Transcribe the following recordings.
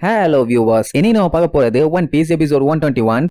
Hello viewers இனி நம்ம பார்க்க போறது One Piece episode one twenty one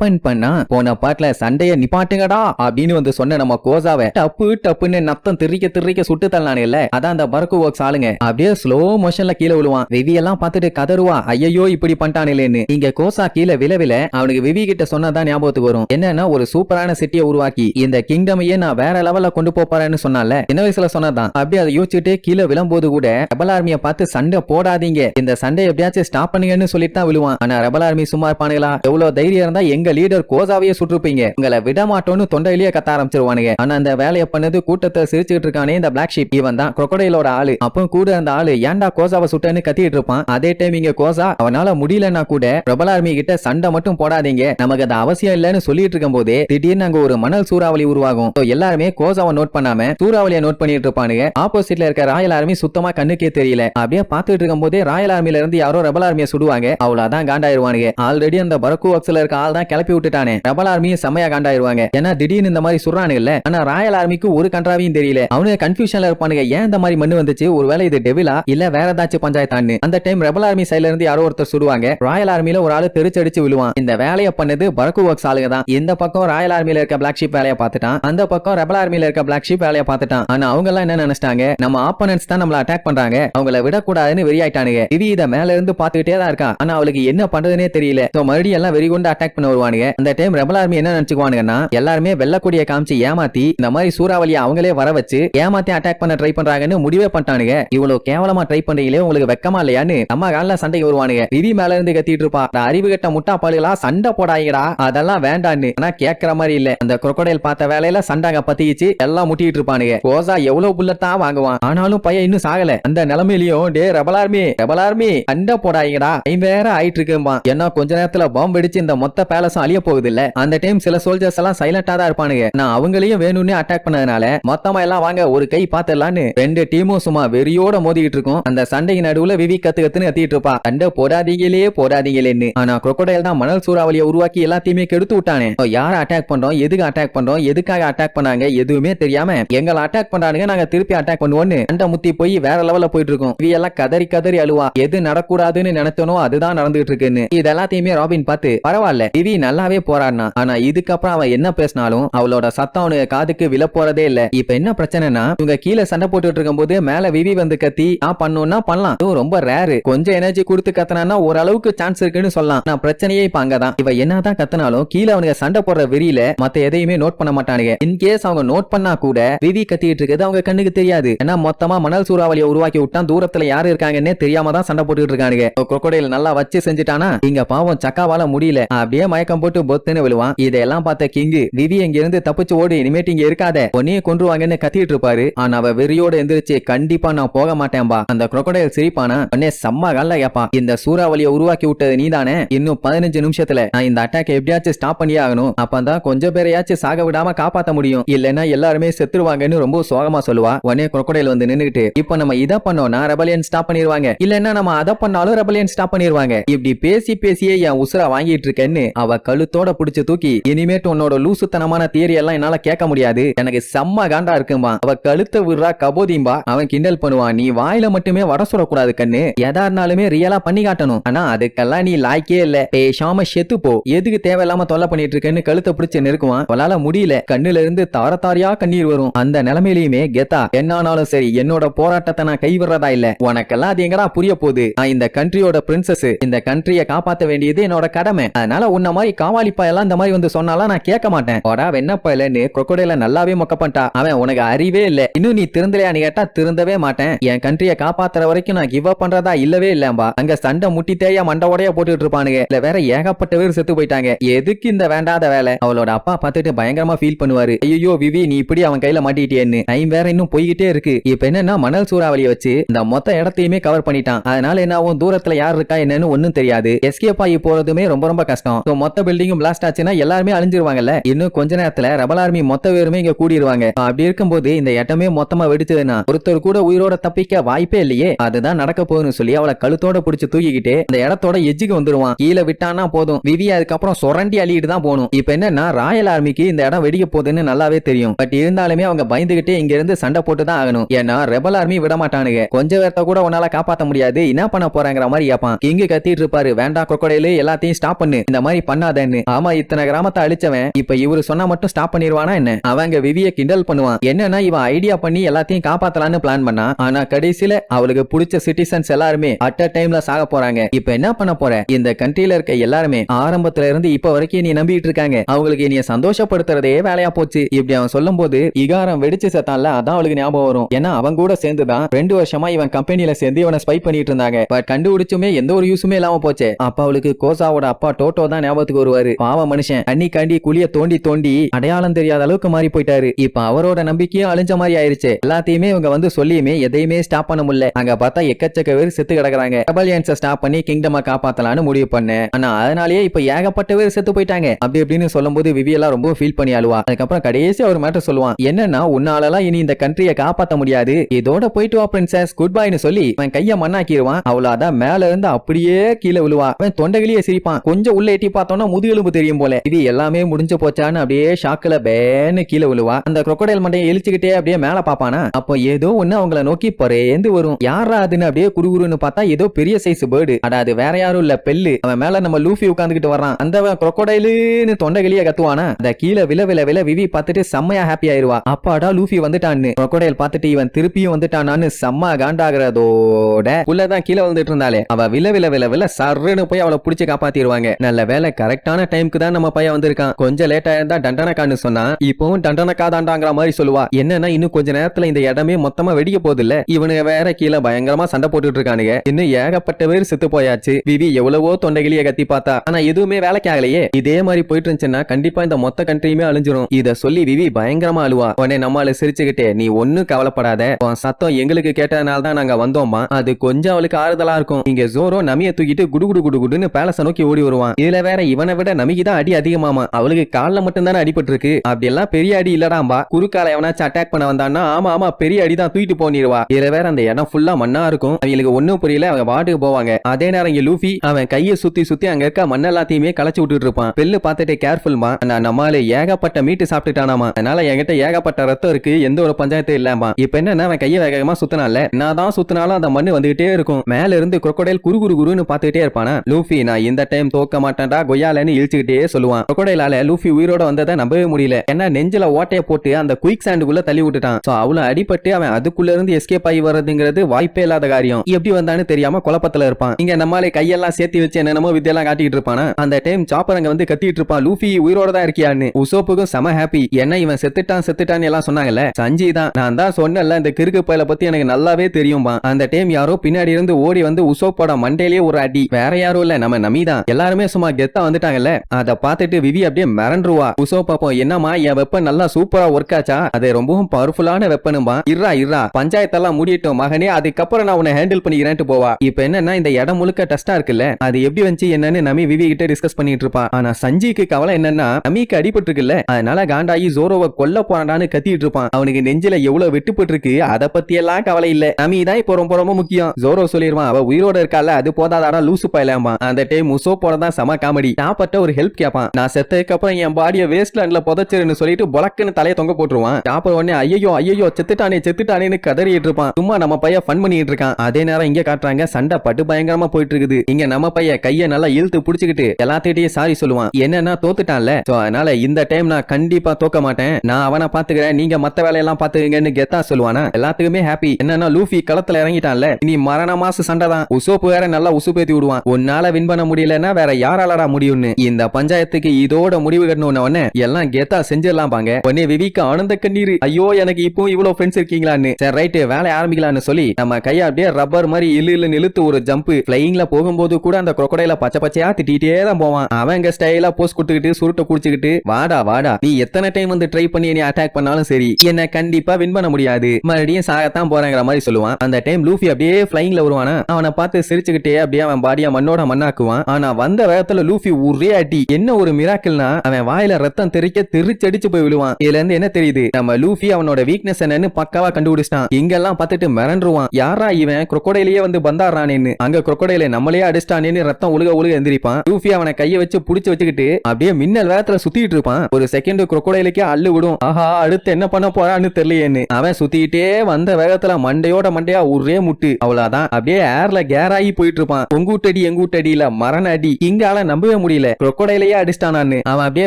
open பண்ணா போன பாட்டுல சண்டைய நிப்பாட்டுங்கடா அப்படின்னு வந்து சொன்ன நம்ம கோசாவை டப்பு டப்புன்னு நத்தம் திரிக்க திரிக்க சுட்டு தள்ளானே இல்ல. அதான் அந்த பரக்கு ஒர்க்ஸ் ஆளுங்க. அப்படியே ஸ்லோ மோஷன்ல கீழே விழுவான். விவி எல்லாம் பார்த்துட்டு கதருவா ஐயோ இப்படி பண்ணிட்டானேன்னு இங்க கோசா கீழே விழவில அவனுக்கு விவி கிட்ட சொன்னதான் ஞாபகத்துக்கு வரும். என்னன்னா ஒரு சூப்பரான சிட்டியை உருவாக்கி இந்த கிங்டமையே நான் வேற லெவல்ல கொண்டு போறேன்னு சொன்னால சின்ன வயசுல சொன்னதான் அப்படியே அதை யோசிச்சுட்டு கீழே விழும்போது கூட ரெபல் ஆர்மியை பார்த்து சண்டை போடாதீங்க. இந்த சண்டை எப்படியாச்சும் ஸ்டாப் பண்ணுங்கன்னு சொல்லிட்டு தான் விழுவான். ஆனா ரெபல் ஆர்மி சும்மா இருப்பானுங்களா? எவ்வளவு தைரியம் இருந்தா எங்க லீடர் கோசாவையே சுற்றுப்பீங்க உங்களை விட மாட்டோம்னு தொண்டையிலேயே கத்த ஆரம்பிச்சிருவானுங்க. ஆனா அந்த வேலையை பண்ணது கூட்டத்தை சிரிச்சுட்டு இருக்கானே இந்த பிளாக் ஷீப் இவன் தான் குரொக்கடையிலோட ஆளு. அப்போ கூட அந்த ஆளு ஏன்டா கோசாவை சுட்டேன்னு கத்திட்டு இருப்பான்? அதே டைம் இங்க கோசா அவனால முடியலன்னா கூட பிரபல ஆர்மி கிட்ட சண்டை மட்டும் போடாதீங்க. நமக்கு அது அவசியம் இல்லைன்னு சொல்லிட்டு இருக்கும் போதே திடீர்னு அங்க ஒரு மணல் சூறாவளி உருவாகும். எல்லாருமே கோசாவை நோட் பண்ணாம சூறாவளியை நோட் பண்ணிட்டு இருப்பானுங்க. ஆப்போசிட்ல இருக்க ராயல் ஆர்மி சுத்தமா கண்ணுக்கே தெரியல. அப்படியே பாத்துட்டு இருக்கும் போதே ராயல் ஆர்மில இருந்து யாரோ ரெபல் ஆர்மியை சுடுவாங்க. அவ்வளவுதான் காண்டாயிருவானுங்க. ஆல்ரெடி அந்த பரக்கு ஒர்க்ஸ்ல இருக்க ஆள் தான் கிளப்பி விட்டுட்டானே. ரெபல் ஆர்மியும் செம்மையா காண்டாயிருவாங்க. ஏன்னா திடீர்னு இந்த மாதிரி சுடுறானுங்கல்ல? ஆனா ராயல் ஆர்மிக்கு ஒரு கன்றாவையும் தெரியல. அவனுங்க கன்ஃபியூஷன்ல இருப்பானுங்க. ஏன் இந்த மாதிரி மண்ணு வந்துச்சு? ஒருவேளை இது டெவிலா இல்ல வேற ஏதாச்சும் பஞ்சாயத்தான்னு. அந்த டைம் ரெபல் ஆர்மி சைடுல இருந்து யாரோ ஒருத்தர் சுடுவாங்க. ராயல் ஆர்மில ஒரு ஆளு தெரிச்சடிச்சு விழுவான். இந்த வேலையை பண்ணது பரக்கு ஒர்க்ஸ் ஆளுங்க தான். இந்த பக்கம் ராயல் ஆர்மில இருக்க பிளாக் ஷிப் வேலையை பார்த்துட்டான். அந்த பக்கம் ரெபல் ஆர்மில இருக்க பிளாக் ஷிப் வேலையை பார்த்துட்டான். ஆனா அவங்க எல்லாம் என்ன நினைச்சிட்டாங்க? நம்ம ஆப்பனன்ஸ் தான் நம்மள அட்டாக் பண்றாங்க. அவங்கள விடக்கூடாதுன்னு வெறியாயிட்டானுங்க. இது இத மேல இருந்து பாத்துக்கிட்டே தான் இருக்கான் ஆனா அவளுக்கு என்ன பண்றதுனே தெரியல. மறுபடியும் எல்லாம் வெறி கொண்டு அட்டாக் பண்ண வருவானுங்க அந்த டைம் ரெபல் ஆர்மி என்ன நினைச்சுக்குவானுங்கன்னா எல்லாருமே வெள்ளக்கூடிய காமிச்சு ஏமாத்தி இந்த மாதிரி சூறாவளியை அவங்களே வர வச்சு ஏமாத்தி அட்டாக் பண்ண ட்ரை பண்றாங்கன்னு முடிவே பண்ணிட்டானுங்க. இவ்வளவு கேவலமா ட்ரை பண்றீங்களே உங்களுக்கு வெக்கமா இல்லையான்னு நம்ம காலில சண்டைக்கு வருவானுங்க. விவி மேல இருந்து கத்திட்டு இருப்பா. "அட அறிவு கட்ட முட்டா சண்டை போடாங்கடா அதெல்லாம் வேண்டான்னு. ஆனா கேட்கற மாதிரி இல்ல. அந்த crocodile பார்த்த வேலையில சண்டாங்க பத்திக்கிச்சு எல்லாம் முட்டிட்டு இருப்பானுங்க. கோசா எவ்வளவு புல்லட் தான் வாங்குவான். ஆனாலும் பையன் இன்னும் சாகல. அந்த நிலைமையிலயும் டே ரெபலார்மி ரெபலார்மி சண்டை போடாங்கடா ஐம் வேற ஆயிட்டு இருக்கும்பா ஏன்னா கொஞ்ச நேரத்துல பாம்பு வெடிச்சு இந்த மொத்த பேலஸ் அழிய போகுது இல்ல அந்த டைம் சில சோல்ஜர்ஸ் எல்லாம் சைலண்டா தான் இருப்பானுங்க. நான் அவங்களையும் வேணும்னு அட்டாக் பண்ணதுனால மொத்தமா எல்லாம் வாங்க ஒரு கை பாத்திரலான்னு ரெண்டு டீமும் சும்மா வெறியோட மோதிக்கிட்டு இருக்கும். அந்த சண்டை நடுவுல விவி கத்து கத்துன்னு கத்திட்டு இருப்பா. சண்டை போடாதீங்களே போடாதீங்களேன்னு. ஆனா crocodile தான் மணல் சூறாவளியை உருவாக்கி எல்லாத்தையுமே கெடுத்து விட்டானே. யார அட்டாக் பண்றோம்? எதுக்கு அட்டாக் பண்றோம்? எதுக்காக அட்டாக் பண்ணாங்க? எதுவுமே தெரியாம எங்களை அட்டாக் பண்றானுங்க நாங்க திருப்பி அட்டாக் பண்ணுவோம்னு சண்டை முத்தி போய் வேற லெவல்ல போயிட்டு இருக்கோம். இவ எல்லாம் கதறி கதறி அழுவா. எது நடக்கூடாதுன்னு நினைத்தனோ அதுதான் நடந்துகிட்டு இருக்குன்னு. இது எல்லாத்தையுமே ராபின் பார்த்து பரவாயில்ல. விவி நல்லாவே போராடினா. ஆனா இதுக்கப்புறம் அவன் என்ன பேசினாலும் அவளோட சத்தம் அவனுக்கு காதுக்கு விழ போறதே இல்ல. இப்ப என்ன பிரச்சனைனா இவங்க கீழே சண்டை போட்டுட்டு இருக்கும்போது மேல விவி வந்து கத்தி நான் பண்ணணும்னா பண்ணலாம். இதுவும் ரொம்ப ரேரு கொஞ்சம் எனர்ஜி கொடுத்து கத்தனா ஓரளவுக்கு சான்ஸ் இருக்குன்னு சொல்லலாம். நான் பிரச்சனையே இப்ப அங்கதான். இவ என்னதான் கத்தனாலும் கீழே அவனுக்கு சண்டை போடுற விரியில மத்த எதையுமே நோட் பண்ண மாட்டானுங்க. இன்கேஸ் அவங்க நோட் பண்ணா கூட விவி கத்திட்டு இருக்கிறது அவங்க கண்ணுக்கு தெரியாது. ஏன்னா மொத்தமா மணல் சூறாவளியை உருவாக்கி விட்டான். தூரத்துல யாரு இருக்காங்கன்னே தெரியாம தான் சண்டை போட்டுட்டு இருக்கானுங்க. crocodile நல்லா வச்சு செஞ்சுட்டானா? இங்க பாவம் சக்காவால முடியல. அப்படியே மயக்க மயக்கம் போட்டு பொத்துன்னு விழுவான். இதெல்லாம் பார்த்த கிங்கு விவி இங்க இருந்து தப்பிச்சு ஓடு இனிமேட்டு இங்க இருக்காத. உன்னையே கொன்றுவாங்கன்னு கத்திட்டு இருப்பாரு. ஆனா அவ வெறியோட எந்திரிச்சு கண்டிப்பா நான் போக மாட்டேன்பா. அந்த குரொக்கடையில் சிரிப்பானா? உடனே செம்ம கல்ல கேப்பான் இந்த சூறாவளியை உருவாக்கி விட்டது நீதானே? இன்னும் பதினஞ்சு நிமிஷத்துல. நான் இந்த அட்டாக் எப்படியாச்சும் ஸ்டாப் பண்ணியே ஆகணும். அப்பதான் கொஞ்சம் பேரையாச்சும் சாக விடாம காப்பாத்த முடியும். இல்லைன்னா எல்லாருமே செத்துருவாங்கன்னு ரொம்ப சோகமா சொல்லுவா. உடனே குரொக்கடையில் வந்து நின்னுகிட்டு இப்ப நம்ம இதை பண்ணோம்னா ரெபலியன் ஸ்டாப் பண்ணிருவாங்க. இல்லைன்னா நம்ம அதை பண்ணாலும் ரெபலியன் ஸ்டாப் பண்ணிருவாங்க. இப்படி பேசி பேசியே என் உசுரா வாங்கிட்டு இருக்கேன்னு அவ கழுத்தோட புடிச்சு தூக்கி இனிமேட்டு உன்னோட லூசுத்தனமான தியரி எல்லாம் என்னால கேட்க முடியாது. எனக்கு செம்ம காண்டா இருக்கும்பா. அவ கழுத்தை விடுறா கபோதிம்பா. அவன் கிண்டல் பண்ணுவான். நீ வாயில மட்டுமே வட சுடக்கூடாது கண்ணு. எதா இருந்தாலுமே ரியலா பண்ணி காட்டணும். ஆனா அதுக்கெல்லாம் நீ லாய்க்கே இல்ல. பேசாம செத்து போ. எதுக்கு தேவையில்லாம தொல்லை பண்ணிட்டு இருக்கேன்னு கழுத்தை பிடிச்சு நெருக்குவான். அவளால முடியல. கண்ணுல இருந்து தார தாரியா கண்ணீர் வரும். அந்த நிலைமையிலயுமே கெத்தா என்னானாலும் சரி என்னோட போராட்டத்தை நான் கைவிடுறதா இல்ல. உனக்கெல்லாம் அது எங்கடா புரிய போகுது? நான் இந்த கண்ட்ரியோட பிரின்சஸ் இந்த கண்ட்ரியை காப்பாத்த வேண்டியது என்னோட கடமை. அதனால உன்ன மாதிரி காவாலிப்பா எல்லாம் இந்த மாதிரி வந்து சொன்னாலாம் நான் கேட்க மாட்டேன். ஓடா வெண்ணப்பா இல்லன்னு crocodile நல்லாவே மொக்க பண்ணிட்டா. அவன் உனக்கு அறிவே இல்ல. இன்னும் நீ திருந்தலையான்னு கேட்டா திருந்தவே மாட்டேன். என் கண்ட்ரிய காப்பாத்துற வரைக்கும் நான் கிவ் அப் பண்றதா இல்லவே இல்லம்பா அங்க சண்டை முட்டி தேயா மண்ட உடைய போட்டுட்டு இருப்பானுங்க. இல்ல வேற ஏகப்பட்ட பேர் செத்து போயிட்டாங்க. எதுக்கு இந்த வேண்டாத வேலை? அவளோட அப்பா பார்த்துட்டு பயங்கரமா ஃபீல் பண்ணுவாரு. ஐயோ விவி நீ இப்படி அவன் கையில மாட்டிட்டேன்னு டைம் வேற இன்னும் போய்கிட்டே இருக்கு. இப்ப என்னன்னா மணல் சூறாவளியை வச்சு இந்த மொத்த இடத்தையுமே கவர் பண்ணிட்டான். அதனால என்ன ஆகும் தூரத்துல யார் இருக்கா என்னன்னு ஒன்னும் தெரியாது. எஸ்கேப் ஆகி போறதுமே ரொம்ப ரொம்ப கஷ்டம். மொத்த மொத்த பில்டிங்கும் பிளாஸ்ட் ஆச்சுன்னா எல்லாருமே அழிஞ்சிருவாங்கல்ல? இன்னும் கொஞ்ச நேரத்துல ரபல் ஆர்மி மொத்த பேருமே இங்க கூடிடுவாங்க அப்படி இருக்கும்போது இந்த இடமே மொத்தமா வெடிச்சதுன்னா ஒருத்தர் கூட உயிரோட தப்பிக்க வாய்ப்பே இல்லையே? அதுதான் நடக்க போகுதுன்னு சொல்லி அவளை கழுத்தோட புடிச்சு தூக்கிக்கிட்டு அந்த இடத்தோட எஜ்ஜுக்கு வந்துருவான். கீழே விட்டானா போதும். விவி அதுக்கப்புறம் சுரண்டி அழிட்டு தான் போகணும். இப்ப என்னன்னா ராயல் ஆர்மிக்கு இந்த இடம் வெடிக்க போகுதுன்னு நல்லாவே தெரியும். பட் இருந்தாலுமே அவங்க பயந்துகிட்டே இங்க இருந்து சண்டை போட்டு தான் ஆகணும். ஏன்னா ரெபல் ஆர்மி விட மாட்டானுங்க. கொஞ்ச பேர்த்த கூட உன்னால காப்பாத்த முடியாது. என்ன பண்ண போறாங்கிற மாதிரி கேப்பான். கிங்கு கத்திட்டு இருப்பாரு. வேண்டாம் crocodile எல்லாத்தையும் ஸ்டாப் பண்ணு. இந்த மாதிரி பண்ணாதேன்னு ஆமா இத்தனை கிராமத்தை அழிச்சவன் இப்ப இவரு சொன்னா மட்டும் ஸ்டாப் பண்ணிடுவானா என்ன? அவங்க விவிய கிண்டல் பண்ணுவான். என்னன்னா இவன் ஐடியா பண்ணி எல்லாத்தையும் காப்பாத்தலாம்னு பிளான் பண்ணா ஆனா கடைசியில அவளுக்கு பிடிச்ச சிட்டிசன்ஸ் எல்லாருமே அட் அ டைம்ல சாக போறாங்க. இப்ப என்ன பண்ண போற? இந்த கண்ட்ரில இருக்க எல்லாருமே ஆரம்பத்துல இருந்து இப்ப வரைக்கும் நீ நம்பிட்டு இருக்காங்க. அவங்களுக்கு நீ சந்தோஷப்படுத்துறதே வேலையா போச்சு. இப்படி அவன் சொல்லும் போது இகாரம் வெடிச்சு செத்தான்ல அதான் அவளுக்கு ஞாபகம் வரும். ஏன்னா அவன் கூட சேர்ந்துதான் ரெண்டு வருஷமா இவன் கம்பெனில சேர்ந்து இவனை ஸ்பை பண்ணிட்டு இருந்தாங்க. பட் கண்டுபிடிச்சுமே எந்த ஒரு யூஸுமே இல்லாம போச்சு. அப்ப அவளுக்கு கோசாவோட அப்பா டோட்டோ தான் ஞாபகத்துக்கு வருவாரு. பாவ மனுஷன். அன்னிக்காண்டி குழிய தோண்டி தோண்டி அடையாளம் தெரியாத அளவுக்கு மாறி போயிட்டாரு. இப்ப அவரோட நம்பிக்கையும் அழிஞ்ச மாதிரி ஆயிருச்சு. எல்லாத்தையுமே இவங்க வந்து சொல்லியுமே எதையுமே ஸ்டாப் பண்ண முடியல. அங்க பார்த்தா எக்கச்சக்க பேர் செத்து கிடக்குறாங்க. ரெபலியன்ஸை ஸ்டாப் பண்ணி கிங்டமை காப்பாத்தலாம்னு முடிவு பண்ண. ஆனா அதனாலயே இப்ப ஏகப்பட்ட பேர் செத்து போயிட்டாங்க. அப்படி அப்படின்னு சொல்லும்போது விவி எல்லாம் ரொம்ப ஃபீல் பண்ணி அழுவா. அதுக்கப்புறம் கடைசி ஒரு மேட்டர் சொல்லுவான் என்னன்னா உன்னாலலாம் இனி இந்த கண்ட்ரியை காப்பாத்த முடியாது. இதோட போயிட்டு வா பிரின்சஸ் குட் பைன்னு சொல்லி அவன் கைய மண்ணாக்கிடுவான் அவ்வளவுதான் மேல இருந்து அப்படியே கீழே விழுவா. அவன் தொண்டகிலேயே சிரிப்பான். கொஞ்சம் உள்ள எட்டி பார்த்தோம்னா முதுகெலும்பு தெரியும் போல. இது எல்லாமே முடிஞ்சு போச்சான்னு அப்படியே ஷாக்கில் பேன்னு கீழே விழுவா. அந்த crocodile மண்டையை இழிச்சுக்கிட்டே அப்படியே மேல பாப்பானா? அப்போ ஏதோ ஒண்ணு அவங்கள நோக்கி பறேந்து வரும். யாரா அதுன்னு அப்படியே குறுகுறுன்னு பார்த்தா ஏதோ பெரிய சைஸ் பேர்டு அட அது வேற யாரும் இல்ல பெல்லு. அவன் மேல நம்ம லூஃபி உட்காந்துக்கிட்டு வர்றான். அந்த crocodile-ன்னு தொண்டைகளியே கத்துவானா? அந்த கீழே வில வில வில விவி பார்த்துட்டு செம்மையா ஹாப்பி ஆயிருவா. அப்பாடா லூஃபி வந்துட்டான்னு. crocodile பார்த்துட்டு இவன் திருப்பியும் வந்துட்டானான்னு செம்ம காண்டாகிறதோட உள்ளதான் கீழே வந்துட்டு இருந்தாலே அவ வில வில வில வில சர்ன்னு போய் அவளை பிடிச்சி காப்பாத்திடுவாங்க. நல்ல வேலை கரெக்டான டைம்க்கு தான் நம்ம பையன் வந்திருக்கான். கொஞ்சம் லேட்டா இருந்தா தண்டனக்கான்னு சொன்னா இப்பவும் தண்டனக்கா தாண்டாங்கிற மாதிரி சொல்லுவா. என்னன்னா இன்னும் கொஞ்ச நேரத்துல இந்த இடமே மொத்தமா வெடிக்க போகுது இல்ல இவனுங்க வேற கீழே பயங்கரமா சண்டை போட்டுட்டு இருக்கானுங்க இன்னும் ஏகப்பட்ட பேர் செத்து போயாச்சு. விவி எவ்வளவோ தொண்டைகளிய கத்தி பார்த்தா. ஆனா எதுவுமே வேலைக்கு ஆகலையே. இதே மாதிரி போயிட்டு இருந்துச்சுன்னா கண்டிப்பா இந்த மொத்த கண்ட்ரியுமே அழிஞ்சிரும். இத சொல்லி விவி பயங்கரமா அழுவா. உடனே நம்மள சிரிச்சுக்கிட்டே நீ ஒன்னும் கவலைப்படாத. உன் சத்தம் எங்களுக்கு கேட்டதுனால தான் நாங்க வந்தோமா? அது கொஞ்சம் அவளுக்கு ஆறுதலா இருக்கும். இங்க ஜோரோ நமிய தூக்கிட்டு குடு குடு குடு குடுன்னு பேலஸ நோக்கி ஓடி வருவான். இதுல வேற இவனை விட நமிக்கு தான் அடி அதிகமாமா. அவளுக்கு காலில் மட்டும் தானே அடிபட்டு இருக்கு அப்படி எல்லாம் பெரிய அடி இல்லடாம்பா குறுக்கால எவனாச்சும் அட்டாக் பண்ண வந்தான்னா ஆமா ஆமா பெரிய அடி தான் தூக்கிட்டு போனிருவா. இதுல வேற அந்த இடம் ஃபுல்லா மண்ணா இருக்கும். அவங்களுக்கு ஒன்னும் புரியல அவங்க வாட்டுக்கு போவாங்க. அதே நேரம் இங்க லூஃபி அவன் கையை சுத்தி சுத்தி அங்க இருக்க மண் எல்லாத்தையுமே களைச்சு விட்டுட்டு இருப்பான். பெல்லு பார்த்துட்டு கேர்ஃபுல்மா நான் நம்மால ஏகப்பட்ட மீட்டு சாப்பிட்டுட்டானாமா. அதனால என்கிட்ட ஏகப்பட்ட ரத்தம் இருக்கு. எந்த ஒரு பஞ்சாயத்தும் இல்லாமா இப்ப என்ன அவன் கையை வேகமா சுத்தினால நான் தான் சுத்தினாலும் அந்த மண்ணு வந்துகிட்டே இருக்கும். மேல இருந்து crocodile குறு குரு குருன்னு பாத்துக்கிட்டே இருப்பானா? லூஃபி நான் இந்த டைம் தோக்க மாட்டேன்டா. கொய்யா கொய்யாலன்னு இழுச்சுக்கிட்டே சொல்லுவான். crocodileஆல லூஃபி உயிரோட வந்ததை நம்பவே முடியல. ஏன்னா நெஞ்சில ஓட்டைய போட்டு அந்த குயிக் சாண்டுக்குள்ள தள்ளி விட்டுட்டான். சோ அவ்வளவு அடிபட்டு அவன் அதுக்குள்ள இருந்து எஸ்கேப் ஆகி வர்றதுங்கிறது வாய்ப்பே இல்லாத காரியம். எப்படி வந்தான்னு தெரியாம குழப்பத்துல இருப்பான். இங்க நம்மளே கையெல்லாம் சேர்த்து வச்சு என்னென்னமோ வித்தியெல்லாம் காட்டிட்டு இருப்பானா? அந்த டைம் சாப்பர் அங்க வந்து கத்திட்டு இருப்பான். லூஃபி உயிரோட தான் இருக்கியான்னு. உசோப்புக்கும் செம ஹாப்பி என்ன இவன் செத்துட்டான் செத்துட்டான்னு எல்லாம் சொன்னாங்கல்ல? சஞ்சி தான். நான் தான் சொன்னல இந்த கிறுக்கு பயல பத்தி எனக்கு நல்லாவே தெரியும்பா. அந்த டைம் யாரோ பின்னாடி இருந்து ஓடி வந்து உசோப்போட மண்டையிலேயே ஒரு அடி. வேற யாரும் இல்ல நம்ம நமி தான் எல்லாருமே சும்மா கெத்தா வந்து வந்துட்டாங்கல்ல? அத பார்த்துட்டு விவி அப்படியே மிரண்டுருவா. உசோ பாப்போம் என்னமா என் வெப்பன் நல்லா சூப்பரா ஒர்க் ஆச்சா? அது ரொம்பவும் பவர்ஃபுல்லான வெப்பனுமா இருறா இருறா பஞ்சாயத்தெல்லாம் முடியட்டும் மகனே அதுக்கப்புறம் நான் உன்னை ஹேண்டில் பண்ணிக்கிறேன்ட்டு போவா. இப்ப என்னன்னா இந்த இடம் முழுக்க டஸ்டா இருக்குல்ல? அது எப்படி வந்துச்சு என்னன்னு நமி விவி கிட்ட டிஸ்கஸ் பண்ணிட்டு இருப்பான் ஆனா சஞ்சிக்கு கவலை என்னன்னா நமிக்கு அடிபட்டு இருக்குல்ல அதனால காண்டாயி ஜோரோவை கொல்ல போறான்னு கத்திட்டு இருப்பான். அவனுக்கு நெஞ்சில எவ்வளவு வெட்டுப்பட்டு இருக்கு அத பத்தி எல்லாம் கவலை இல்ல. நமி தான் இப்போ ரொம்ப ரொம்ப முக்கியம். ஜோரோ சொல்லிடுவான் அவ உயிரோட இருக்கால அது போதாதாடா லூசு பயலாமா அந்த டைம் உசோ போறதான் சம காமெடி சாப்பட்ட ஒரு ஹெல்ப் கேட்பான் நான் செத்ததுக்கு அப்புறம் என் பாடிய வேஸ்ட் லேண்ட்ல புதைச்சிருன்னு சொல்லிட்டு பொலக்குன்னு தலையை தொங்க போட்டுருவான். சாப்பர் உடனே ஐயோ ஐயோ செத்துட்டானே செத்துட்டானேன்னு கதறிட்டு இருப்பான். சும்மா நம்ம பையன் ஃபன் பண்ணிட்டு இருக்கான். அதே நேரம் இங்க காட்டுறாங்க சண்டை பட்டு பயங்கரமா போயிட்டு இருக்குது இங்க நம்ம பையன் கைய நல்லா இழுத்து புடிச்சுக்கிட்டு எல்லாத்திட்டயும் சாரி சொல்லுவான். என்னன்னா தோத்துட்டான்ல. சோ அதனால இந்த டைம் நான் கண்டிப்பா தோக்க மாட்டேன். நான் அவனை பாத்துக்கிறேன் நீங்க மத்த வேலையெல்லாம் பாத்துக்கங்கன்னு கெத்தா சொல்லுவானா? எல்லாத்துக்குமே ஹாப்பி என்னன்னா லூஃபி களத்துல இறங்கிட்டான்ல. இனி மரண மாசு சண்டை தான். உசோப்பு வேற நல்லா உசுப்பேத்தி விடுவான். உன்னால வின் பண்ண முடியலன்னா வேற யாராலடா முடியும் முடியும்னு இந்த பஞ்சாயத்துக்கு இதோட முடிவு கட்டணும் உடனே எல்லாம் கெத்தா செஞ்சிடலாம் பாங்க உடனே விவிக்கு ஆனந்த கண்ணீர். ஐயோ எனக்கு இப்போ இவ்வளவு ஃப்ரெண்ட்ஸ் இருக்கீங்களான்னு. சரி ரைட்டு வேலை ஆரம்பிக்கலாம்னு சொல்லி நம்ம கையா அப்படியே ரப்பர் மாதிரி இழு இல்லு இழுத்து ஒரு ஜம்ப் பிளையிங்ல போகும்போது கூட அந்த crocodile பச்சை பச்சையா திட்டிகிட்டே தான் போவான். அவன் இங்க ஸ்டைலா போஸ் கொடுத்துக்கிட்டு சுருட்டை குடிச்சுக்கிட்டு வாடா வாடா நீ எத்தனை டைம் வந்து ட்ரை பண்ணி நீ அட்டாக் பண்ணாலும் சரி என்ன கண்டிப்பா வின் பண்ண முடியாது. மறுபடியும் சாகத்தான் போறேங்கிற மாதிரி சொல்லுவான். அந்த டைம் லூஃபி அப்படியே பிளைங்ல வருவானா? அவனை பார்த்து சிரிச்சுக்கிட்டே அப்படியே அவன் பாடியா மண்ணோட மண்ணாக்குவான். ஆனா வந்த வேகத்துல லூஃபி ஒரே அடி. என்ன ஒரு மிராக்கிள்னா அவன் வாயில ரத்தம் தெறிக்க தெரிச்சடிச்சு போய் விழுவான். இதுல இருந்து என்ன தெரியுது? நம்ம லூஃபி அவனோட வீக்னஸ் என்னன்னு பக்காவா கண்டுபிடிச்சிட்டான். இங்கெல்லாம் பார்த்துட்டு மிரண்டுருவான். யாரா இவன்? crocodile-யே வந்து பந்தாடுறானேன்னு. அங்க crocodile நம்மளையே அடிச்சிட்டானேன்னு ரத்தம் உழுக உழுக எந்திரிப்பான். லூஃபி அவனை கையை வச்சு புடிச்சு வச்சுக்கிட்டு அப்படியே மின்னல் வேகத்துல சுத்திட்டு இருப்பான். ஒரு செகண்ட் crocodile-க்கே அள்ளு விடும். ஆஹா அடுத்து என்ன பண்ண போறான்னு தெரியலையேன்னு அவன் சுத்திட்டே வந்த வேகத்துல மண்டையோட மண்டையா ஒரே முட்டு. அவ்வளவுதான். அப்படியே ஏர்ல கேராகி போயிட்டு இருப்பான். உங்கூட்டடி எங்கூட்டடியில மரண அடி. இங்கால நம்பவே முடியல. Crocodile-யே அடிச்சிட்டானான்னு. அவன் அப்படியே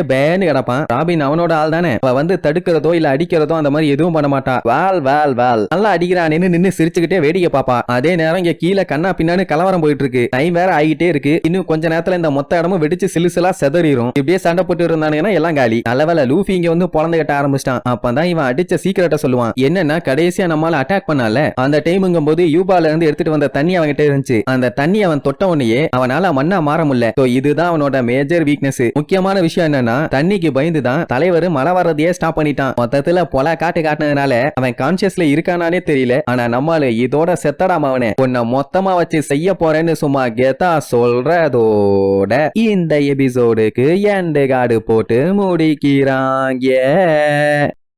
பேன்னு கிடப்பான். ராபின் அவனோட ஆள் தானே. அவ வந்து தடுக்கிறதோ இல்ல அடிக்கிறதோ அந்த மாதிரி எதுவும் பண்ண மாட்டா. வால் வால் வால். நல்லா அடிக்கிறானேன்னு நின்னு சிரிச்சுக்கிட்டே வேடிக்கை பாப்பா. அதே நேரம் இங்க கீழே கண்ணா பின்னான்னு கலவரம் போயிட்டு இருக்கு டைம் வேற ஆகிட்டே இருக்கு. இன்னும் கொஞ்ச நேரத்துல இந்த மொத்த இடமும் வெடிச்சு சிலுசிலா செதறிடும் இப்படியே சண்டை போட்டு இருந்தானுங்கன்னா எல்லாம் காலி. நல்லவேளை லூஃபி இங்க வந்து பொழந்து கட்ட ஆரம்பிச்சிட்டான். அப்பதான் இவன் அடிச்ச சீக்கிரட்ட சொல்லுவான். என்னன்னா கடைசியா நம்மளால அட்டாக் பண்ணால அந்த டைமுங்கும் போது யூபால இருந்து எடுத்துட்டு வந்த தண்ணி அவன்கிட்ட இருந்துச்சு. அந்த தண்ணி அவன் தொட்ட உடனேயே அவனால மண்ணா மாற முடியல. இதுதான் அவனோட மேஜர் வீக்னஸ் முக்கியமான விஷயம் என்னன்னா தண்ணிக்கு பயந்து தான் தலைவர் மழை வர்றதையே ஸ்டாப் பண்ணிட்டான். மொத்தத்துல பொல காட்டு காட்டுனதுனால அவன் கான்சியஸ்ல இருக்கானானே தெரியல. ஆனா நம்மால இதோட செத்தடாம அவனே. உன்னை மொத்தமா வச்சு செய்ய போறேன்னு சும்மா கெத்தா சொல்றதோட இந்த எபிசோடுக்கு எண்டு காடு போட்டு முடிக்கிறாங்க.